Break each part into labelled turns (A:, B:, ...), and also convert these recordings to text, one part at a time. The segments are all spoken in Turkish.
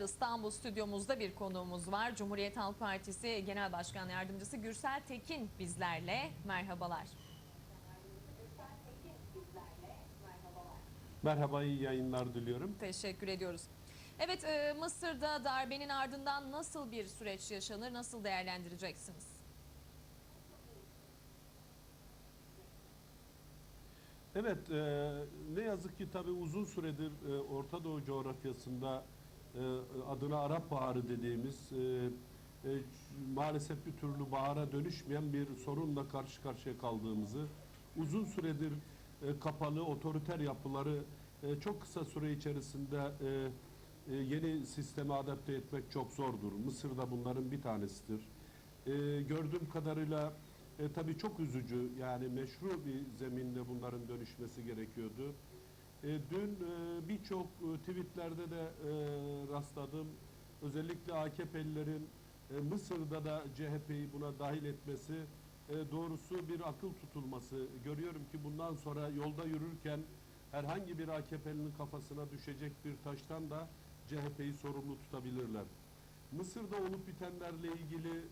A: İstanbul stüdyomuzda bir konuğumuz var. Cumhuriyet Halk Partisi Genel Başkan Yardımcısı Gürsel Tekin bizlerle. Merhabalar.
B: Merhaba, iyi yayınlar diliyorum.
A: Teşekkür ediyoruz. Evet, e, Mısır'da darbenin ardından nasıl bir süreç yaşanır, nasıl değerlendireceksiniz?
B: Evet, e, ne yazık ki tabii uzun süredir e, Orta Doğu coğrafyasında adına Arap Baharı dediğimiz e, e, maalesef bir türlü bahara dönüşmeyen bir sorunla karşı karşıya kaldığımızı, uzun süredir e, kapalı otoriter yapıları e, çok kısa süre içerisinde e, e, yeni sisteme adapte etmek çok zordur. Mısır da bunların bir tanesidir. E, gördüğüm kadarıyla e, tabii çok üzücü yani meşru bir zeminde bunların dönüşmesi gerekiyordu. E, dün e, birçok e, tweetlerde de e, rastladım. Özellikle AKP'lilerin e, Mısır'da da CHP'yi buna dahil etmesi e, doğrusu bir akıl tutulması. Görüyorum ki bundan sonra yolda yürürken herhangi bir AKP'linin kafasına düşecek bir taştan da CHP'yi sorumlu tutabilirler. Mısır'da olup bitenlerle ilgili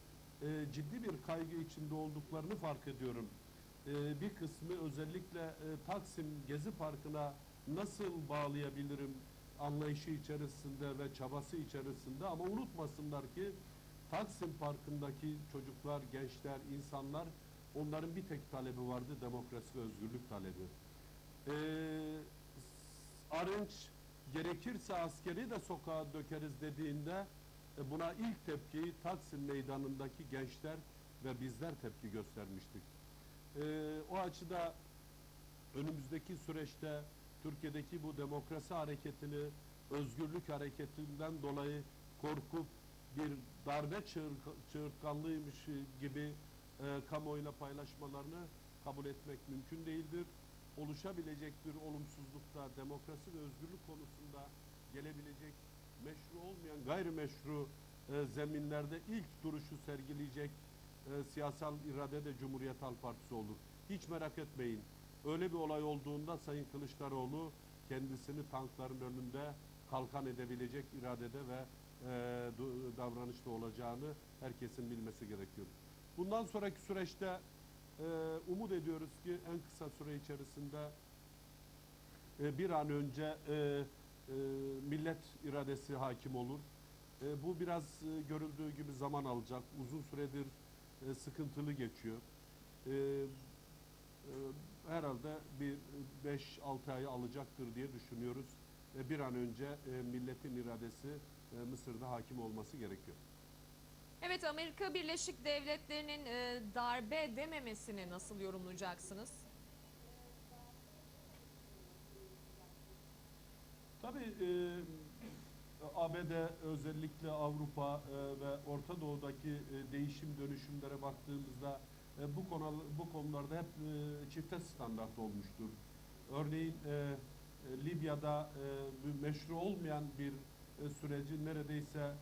B: e, ciddi bir kaygı içinde olduklarını fark ediyorum. E, bir kısmı özellikle e, Taksim Gezi Parkı'na nasıl bağlayabilirim anlayışı içerisinde ve çabası içerisinde ama unutmasınlar ki Taksim Parkı'ndaki çocuklar, gençler, insanlar onların bir tek talebi vardı demokrasi ve özgürlük talebi. E, Arınç gerekirse askeri de sokağa dökeriz dediğinde e, Buna ilk tepkiyi Taksim Meydanı'ndaki gençler ve bizler tepki göstermiştik. E, o açıda önümüzdeki süreçte Türkiye'deki bu demokrasi hareketini özgürlük hareketinden dolayı korkup bir darbe çığır, gibi e, kamuoyuyla paylaşmalarını kabul etmek mümkün değildir. Oluşabilecek bir olumsuzlukta demokrasi ve özgürlük konusunda gelebilecek meşru olmayan gayrimeşru e, zeminlerde ilk duruşu sergileyecek e, siyasal irade de Cumhuriyet Halk Partisi olur. Hiç merak etmeyin. Öyle bir olay olduğunda Sayın Kılıçdaroğlu kendisini tankların önünde kalkan edebilecek iradede ve e, davranışta olacağını herkesin bilmesi gerekiyor. Bundan sonraki süreçte e, umut ediyoruz ki en kısa süre içerisinde e, bir an önce e, e, millet iradesi hakim olur. E, bu biraz e, görüldüğü gibi zaman alacak. Uzun süredir e, sıkıntılı geçiyor. E, e, herhalde bir 5-6 ay alacaktır diye düşünüyoruz. Bir an önce e, milletin iradesi e, Mısır'da hakim olması gerekiyor.
A: Evet, Amerika Birleşik Devletleri'nin e, darbe dememesini nasıl yorumlayacaksınız?
B: Tabii e, ABD özellikle Avrupa e, ve Orta Doğu'daki e, değişim dönüşümlere baktığımızda e, bu konu bu konularda hep e, çifte standart olmuştur. Örneğin e, e, Libya'da meşru olmayan bir süreci neredeyse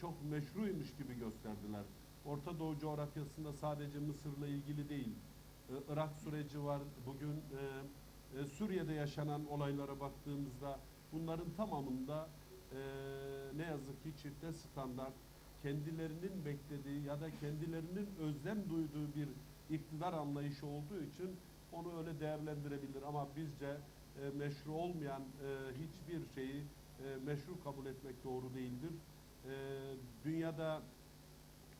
B: çok meşruymuş gibi gösterdiler. Orta Doğu coğrafyasında sadece Mısır'la ilgili değil, Irak süreci var. Bugün Suriye'de yaşanan olaylara baktığımızda bunların tamamında ne yazık ki çifte standart kendilerinin beklediği ya da kendilerinin özlem duyduğu bir iktidar anlayışı olduğu için onu öyle değerlendirebilir ama bizce e, meşru olmayan e, hiçbir şeyi e, meşru kabul etmek doğru değildir. E, dünyada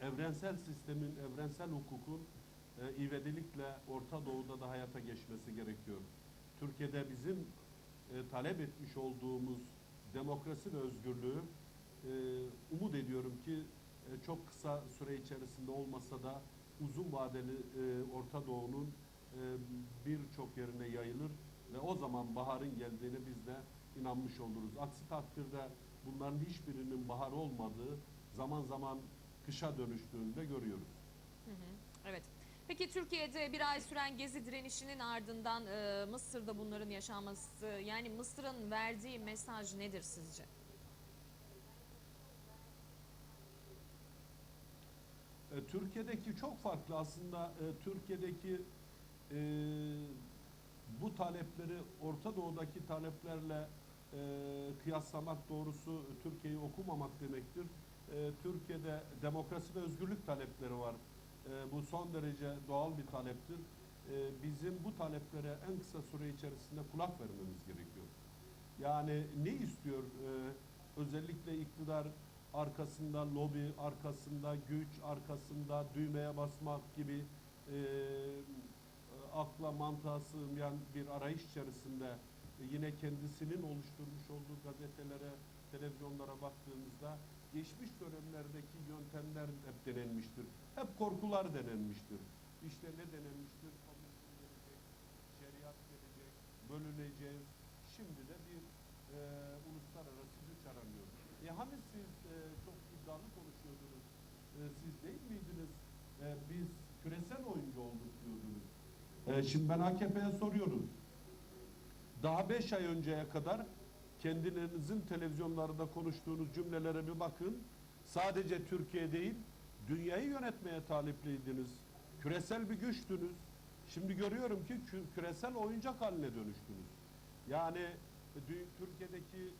B: evrensel sistemin, evrensel hukukun e, ivedilikle Orta Doğu'da da hayata geçmesi gerekiyor. Türkiye'de bizim e, talep etmiş olduğumuz demokrasi ve özgürlüğü e, umut ediyorum ki e, çok kısa süre içerisinde olmasa da uzun vadeli e, Orta Doğu'nun e, birçok yerine yayılır ve o zaman baharın geldiğini biz de inanmış oluruz. Aksi takdirde bunların hiçbirinin bahar olmadığı zaman zaman kışa dönüştüğünü de görüyoruz.
A: Evet. Peki Türkiye'de bir ay süren gezi direnişinin ardından e, Mısır'da bunların yaşanması, yani Mısır'ın verdiği mesaj nedir sizce?
B: E, Türkiye'deki çok farklı aslında e, Türkiye'deki e, bu talepleri Orta Doğu'daki taleplerle e, kıyaslamak doğrusu Türkiye'yi okumamak demektir. E, Türkiye'de demokrasi ve özgürlük talepleri var. E, bu son derece doğal bir taleptir. E, bizim bu taleplere en kısa süre içerisinde kulak vermemiz gerekiyor. Yani ne istiyor? E, özellikle iktidar arkasında lobi, arkasında güç, arkasında düğmeye basmak gibi e, akla mantığa sığmayan bir arayış içerisinde e, yine kendisinin oluşturmuş olduğu gazetelere, televizyonlara baktığımızda geçmiş dönemlerdeki yöntemler hep denenmiştir. Hep korkular denenmiştir. İşte ne denenmiştir? Komünizm gelecek, şeriat gelecek, bölüneceğiz. Şimdi de bir e, uluslararası güç aranıyor. E hani siz e, çok iddialı konuşuyordunuz. E, siz değil miydiniz? E, biz küresel oyuncu olduk diyordunuz. E, şimdi ben AKP'ye soruyorum. Daha beş ay önceye kadar kendinizin televizyonlarında konuştuğunuz cümlelere bir bakın. Sadece Türkiye değil, dünyayı yönetmeye talipliydiniz. Küresel bir güçtünüz. Şimdi görüyorum ki kü- küresel oyuncak haline dönüştünüz. Yani e, Türkiye'deki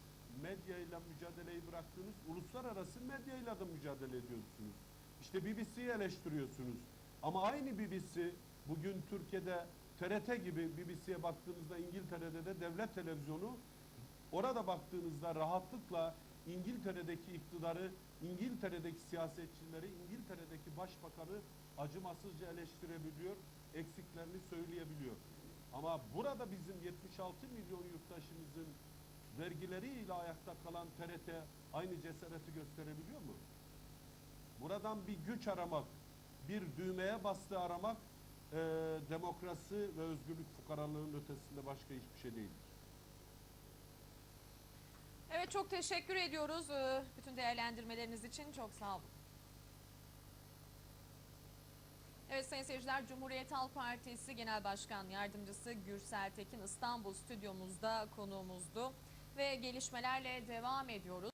B: medyayla mücadeleyi bıraktınız, uluslararası medyayla da mücadele ediyorsunuz. İşte BBC'yi eleştiriyorsunuz. Ama aynı BBC bugün Türkiye'de TRT gibi BBC'ye baktığınızda İngiltere'de de devlet televizyonu orada baktığınızda rahatlıkla İngiltere'deki iktidarı, İngiltere'deki siyasetçileri, İngiltere'deki başbakanı acımasızca eleştirebiliyor, eksiklerini söyleyebiliyor. Ama burada bizim 76 milyon yurttaşımızın vergileriyle ayakta kalan TRT aynı cesareti gösterebiliyor mu? Buradan bir güç aramak, bir düğmeye bastı aramak eee, demokrasi ve özgürlük fukaralığının ötesinde başka hiçbir şey değildir.
A: Evet çok teşekkür ediyoruz e, bütün değerlendirmeleriniz için. Çok sağ olun. Evet sayın seyirciler Cumhuriyet Halk Partisi Genel Başkan Yardımcısı Gürsel Tekin İstanbul stüdyomuzda konuğumuzdu ve gelişmelerle devam ediyoruz.